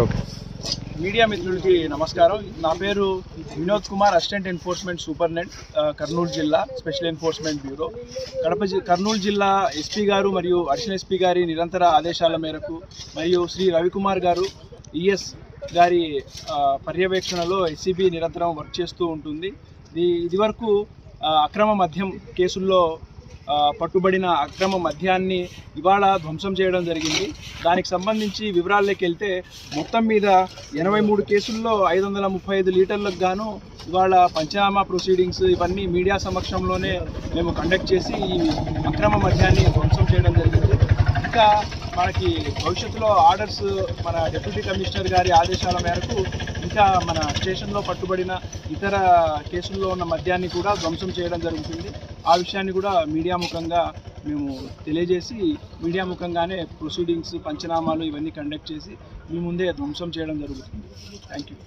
Sir okay media మిత్రులకి నమస్కారం. నా పేరు Vinod Kumar assistant enforcement superintendent Kurnool జిల్లా స్పెషల్ ఎన్ఫోర్స్మెంట్ బ్యూరో. కడప జి కర్నూలు జిల్లా ఎస్పీ గారు మరియు అడిషనల్ ఎస్పీ గారి నిరంతర ఆదేశాల మేరకు మరియు శ్రీ రవికుమార్ గారు ఈఎస్ గారి పర్యవేక్షణలో ఎస్సీబీ నిరంతరం వర్క్ చేస్తూ ఉంటుంది. ఇది ఇదివరకు అక్రమ మద్యం కేసుల్లో పట్టుబడిన అక్రమ మద్యాన్ని ఇవాళ ధ్వంసం చేయడం జరిగింది. దానికి సంబంధించి వివరాల్లోకి వెళ్తే మొత్తం మీద ఎనభై మూడు కేసుల్లో ఐదు వందల ముప్పై ఐదు లీటర్లకు గాను ఇవాళ పంచనామా ప్రొసీడింగ్స్ ఇవన్నీ మీడియా సమక్షంలోనే మేము కండక్ట్ చేసి ఈ అక్రమ మద్యాన్ని ధ్వంసం చేయడం జరిగింది. ఇంకా మనకి భవిష్యత్తులో ఆర్డర్స్ మన డిప్యూటీ కమిషనర్ గారి ఆదేశాల మేరకు ఇంకా మన స్టేషన్లో పట్టుబడిన ఇతర కేసుల్లో ఉన్న మద్యాన్ని కూడా ధ్వంసం చేయడం జరుగుతుంది. ఆ విషయాన్ని కూడా మీడియా ముఖంగా మేము తెలియజేసి మీడియా ముఖంగానే ప్రొసీడింగ్స్ పంచనామాలు ఇవన్నీ కండక్ట్ చేసి మీ ముందే ధ్వంసం చేయడం జరుగుతుంది. Thank you